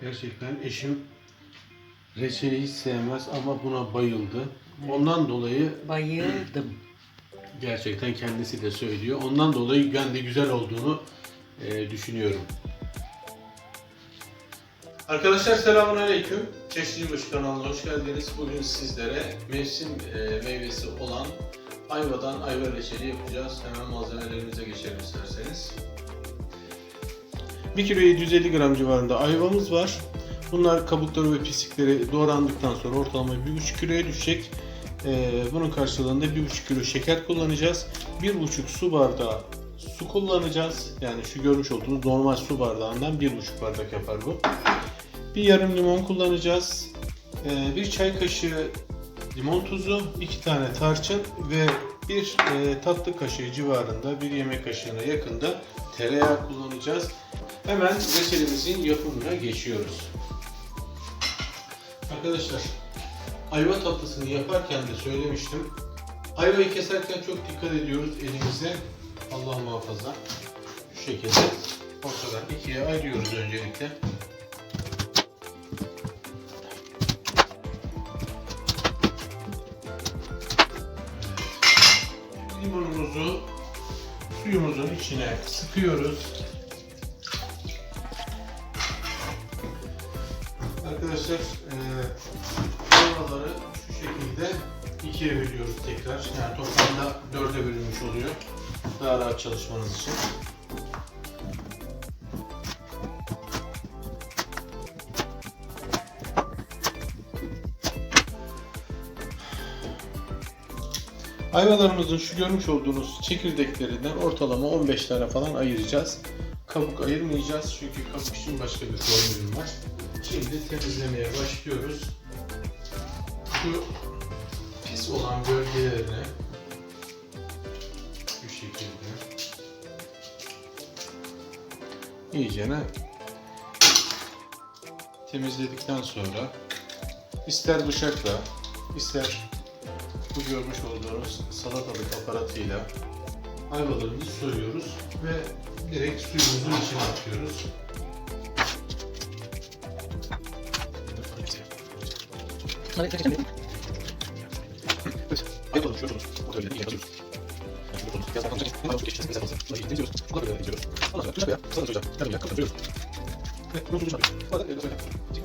Gerçekten eşim reçeli hiç sevmez ama buna bayıldı. Ondan dolayı Bayıldım. gerçekten kendisi de söylüyor. Ondan dolayı ben de güzel olduğunu e, düşünüyorum. Arkadaşlar selamun aleyküm. Çeşitli Başı kanalına hoş geldiniz. Bugün sizlere mevsim e, meyvesi olan ayvadan ayva reçeli yapacağız. Hemen malzemelerimize geçelim isterseniz. 1 kilo 750 gram civarında ayvamız var. Bunlar kabukları ve pislikleri doğrandıktan sonra ortalama 1,5 kiloya düşecek. Ee, bunun karşılığında 1,5 kilo şeker kullanacağız. 1,5 su bardağı su kullanacağız. Yani şu görmüş olduğunuz normal su bardağından 1,5 bardak yapar bu. Bir yarım limon kullanacağız. Ee, bir çay kaşığı limon tuzu, iki tane tarçın ve bir e, tatlı kaşığı civarında bir yemek kaşığına yakında tereyağı kullanacağız. Hemen reçelimizin yapımına geçiyoruz. Arkadaşlar ayva tatlısını yaparken de söylemiştim. Ayvayı keserken çok dikkat ediyoruz elimize. Allah muhafaza. Şu şekilde ortadan ikiye ayırıyoruz öncelikle. Limonumuzu suyumuzun içine sıkıyoruz. Arkadaşlar ayvaları şu şekilde ikiye bölüyoruz tekrar. Yani toplamda dörde bölünmüş oluyor. Daha rahat çalışmanız için. Ayvalarımızın şu görmüş olduğunuz çekirdeklerinden ortalama 15 tane falan ayıracağız. Kabuk ayırmayacağız çünkü kabuk için başka bir formülüm var. Şimdi temizlemeye başlıyoruz. Şu pis olan bölgelerine bu şekilde iyicene temizledikten sonra ister bıçakla ister bu görmüş olduğunuz salatalık aparatıyla ayvalarımızı soyuyoruz ve direkt suyumuzun içine atıyoruz. Çekim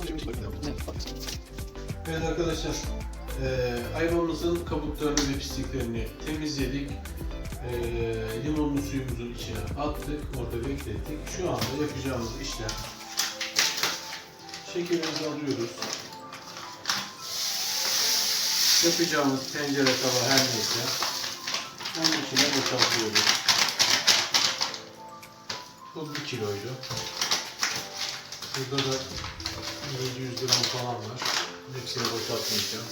çekim çekim Evet arkadaşlar, eee ayvamızın kabuklarını ve pisliklerini temizledik. Eee limonlu suyumuzun içine attık, orada beklettik. Şu anda yapacağımız işlem şekerimizi alıyoruz. Yapacağımız tencere tava her neyse onun içine boşaltıyoruz. Bu 1 kiloydu. Burada da 700 gram falan var. Hepsini boşaltmayacağım.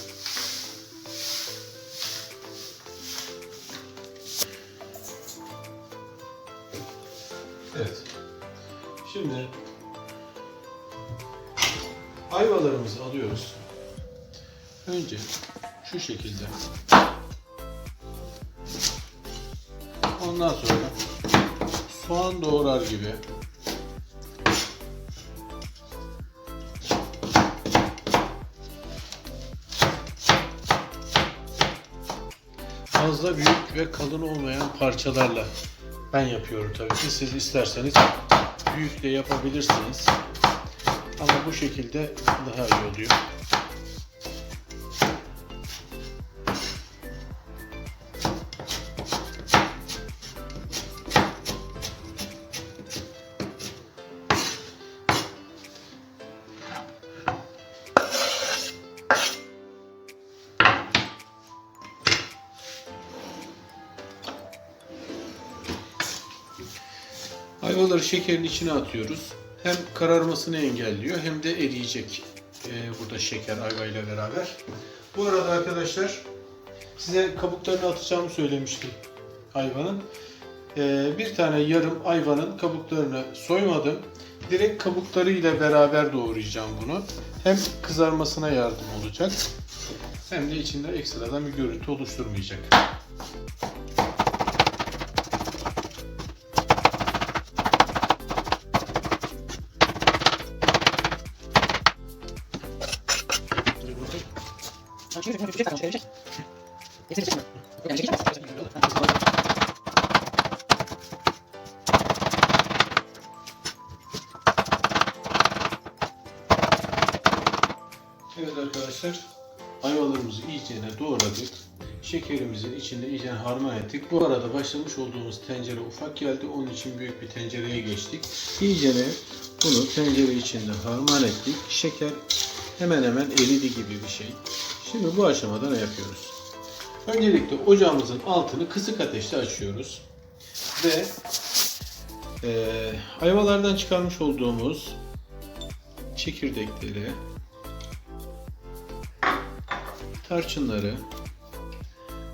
Evet. Şimdi ayvalarımızı alıyoruz. Önce şu şekilde. Ondan sonra soğan doğrar gibi fazla büyük ve kalın olmayan parçalarla ben yapıyorum tabii ki. Siz isterseniz büyük de yapabilirsiniz. Ama bu şekilde daha iyi oluyor. Ayvaları şekerin içine atıyoruz. Hem kararmasını engelliyor hem de eriyecek e, burada şeker ayva ile beraber. Bu arada arkadaşlar size kabuklarını atacağımı söylemiştim ayvanın. E, bir tane yarım ayvanın kabuklarını soymadım. Direkt kabuklarıyla beraber doğrayacağım bunu. Hem kızarmasına yardım olacak hem de içinde ekstradan bir görüntü oluşturmayacak. Arkadaşlar, ayvalarımızı iyice doğradık. Şekerimizin içinde iyice harman ettik. Bu arada başlamış olduğumuz tencere ufak geldi. Onun için büyük bir tencereye geçtik. İyice bunu tencere içinde harman ettik. Şeker hemen hemen eridi gibi bir şey. Şimdi bu aşamada ne yapıyoruz? Öncelikle ocağımızın altını kısık ateşte açıyoruz. Ve eee ayvalardan çıkarmış olduğumuz çekirdekleri tarçınları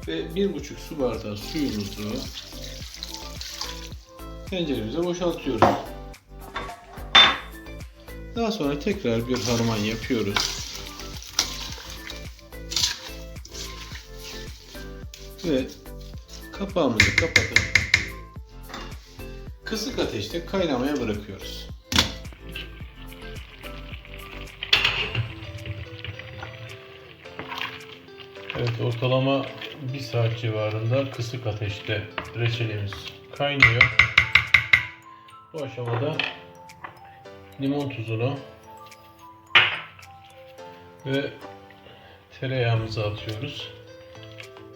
ve bir buçuk su bardağı suyumuzu tenceremize boşaltıyoruz. Daha sonra tekrar bir harman yapıyoruz. Ve kapağımızı kapatıp kısık ateşte kaynamaya bırakıyoruz. Evet ortalama bir saat civarında kısık ateşte reçelimiz kaynıyor. Bu aşamada limon tuzunu ve tereyağımızı atıyoruz.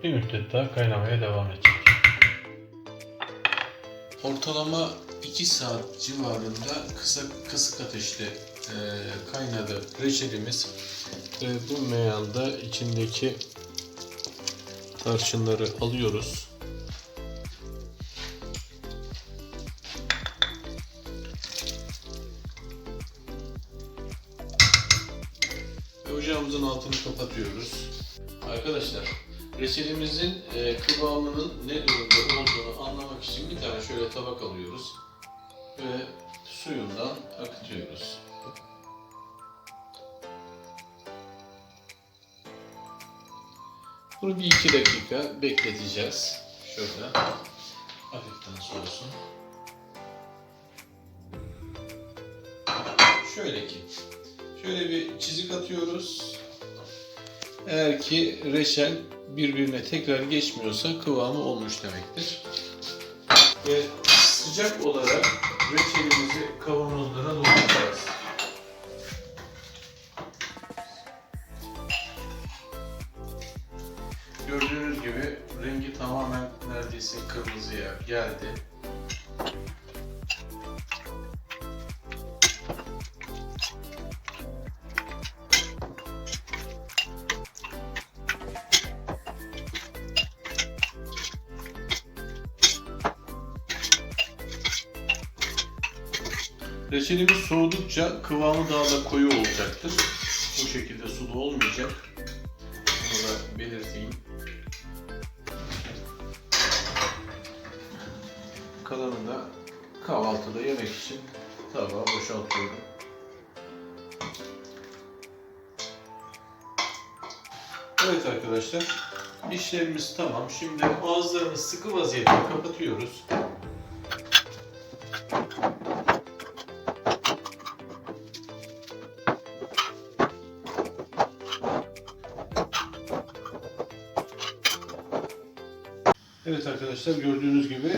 Bir müddet daha kaynamaya devam edecek. Ortalama 2 saat civarında kısa kısık ateşte e, kaynadı reçelimiz. Ve bu meyanda içindeki tarçınları alıyoruz. Ve ocağımızın altını kapatıyoruz. Arkadaşlar, reçelimizin e, kıvamının ne durumda olduğunu anlamak için bir tane şöyle tabak alıyoruz ve suyundan akıtıyoruz. Bunu bir iki dakika bekleteceğiz. Şöyle hafiften soğusun. Şöyle ki, şöyle bir çizik atıyoruz. Eğer ki reçel birbirine tekrar geçmiyorsa kıvamı olmuş demektir. Ve sıcak olarak reçelimizi kavanozlara dolduracağız. Tamamen neredeyse kırmızıya geldi. Reçelimiz soğudukça kıvamı daha da koyu olacaktır. Bu şekilde sulu olmayacak. Bunu da belirteyim. Kalanını da kahvaltıda yemek için tabağa boşaltıyorum. Evet arkadaşlar, işlerimiz tamam. Şimdi ağızlarını sıkı vaziyette kapatıyoruz. Evet arkadaşlar gördüğünüz gibi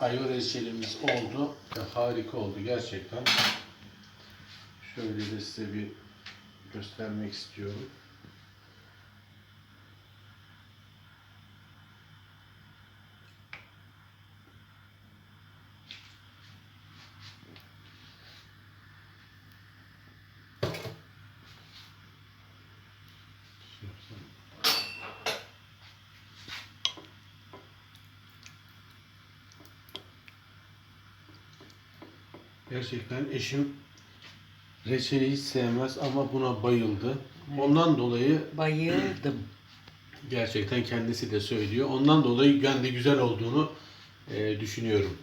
ayva reçelimiz oldu harika oldu gerçekten. Şöyle de size bir göstermek istiyorum. Gerçekten eşim reçeli hiç sevmez ama buna bayıldı. Ondan dolayı Bayıldım. gerçekten kendisi de söylüyor. Ondan dolayı ben de güzel olduğunu e, düşünüyorum.